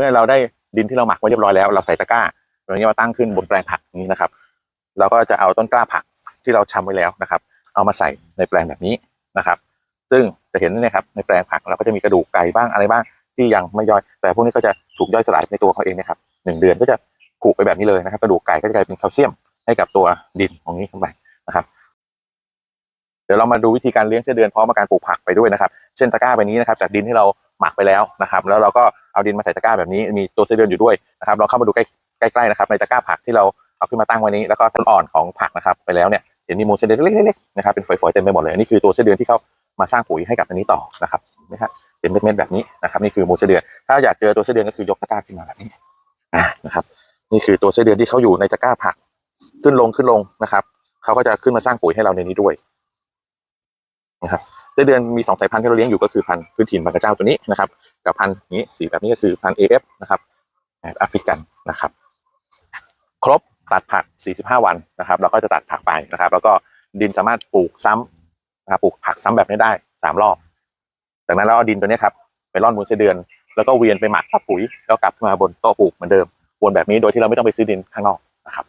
มื่อเราได้ดินที่เราหมักไว้เรียบร้อยแล้ว เราใส่ตะกร้าตรงนี้มาตั้งขึ้นบนแปลงผักนี้นะครับ เราก็จะเอาต้นกล้าผักที่เราชำไว้แล้วนะครับ เอามาใส่ในแปลงแบบนี้นะครับ ซึ่งจะเห็นนี่ครับในแปลงผักเราก็จะมีกระดูกไก่บ้างอะไรบ้างที่ยังไม่ย่อย แต่พวกนี้ก็จะถูกย่อยสลายในตัวเขาเองนะครับหนึ่งเดือนก็จะผุไปแบบนี้เลยนะครับ กระดูกไก่ก็จะกลายเป็นแคลเซียมให้กับตัวดินตรงนี้เข้าไปนะครับ เดี๋ยวเรามาดูวิธีการเลี้ยงเชื้อเดือนพร้อมกับการปลูกผักไปด้วยนะครับ เช่นตะกร้าใบนี้นะครับ จากดินที่เรา หมักไปแล้วนะครับแล้วเราก็เอาดินมาใส่ตะกร้าแบบนี้มีตัวเชื้อเดือนอยู่ด้วยนะครับเราเข้ามาดูใกล้ใกล้ๆนะครับในตะกร้าผักที่เราเอาขึ้นมาตั้งไว้นี้แล้วก็ต้นอ่อนของผักนะครับไปแล้วเนี่ยเห็นมีมูลเชื้อเดือนเล็กๆนะครับเป็นฝอยๆเต็มไปหมดเลยอันนี้คือตัวเชื้อเดือนที่เขามาสร้างปุ๋ยให้กับอันนี้ต่อนะครับนะครับเป็นเม็ดๆแบบนี้นะครับนี่คือมูลเชื้อเดือน ถ้าอยากเจอตัวเชื้อเดือนก็คือยกตะกร้าขึ้นมาแบบนี้นะครับนี่คือตัวเชื้อเดือนที่เขาอยู่ในตะกร้าผักขึ้นลงขึ้นลงนะครับเขาก็จะขึ้นมาสร้างปุ๋ยให้เราในนี้ด้วยนะครับ ไส้เดือนมีสองสายพันธุ์ที่เราเลี้ยงอยู่ก็คือพันธุ์พื้นถิ่นบางกระเจ้าตัวนี้นะครับกับพันธุ์นี้สีแบบนี้ก็คือพันธุ์ AF นะครับแอฟริกันนะครับ ครบตัดผัก 45 วันนะครับ เราก็จะตัดผักไปนะครับ แล้วก็ดินสามารถปลูกซ้ำนะครับปลูกผักซ้ำแบบนี้ได้สามรอบจากนั้นเราเอาดินตัวนี้ครับไปร่อนมูลไส้เดือน แล้วก็เวียนไปหมักกับปุ๋ยแล้วกลับมาบนโต๊ะปลูกเหมือนเดิมวนแบบนี้โดยที่เราไม่ต้องไปซื้อดินข้างนอกนะครับ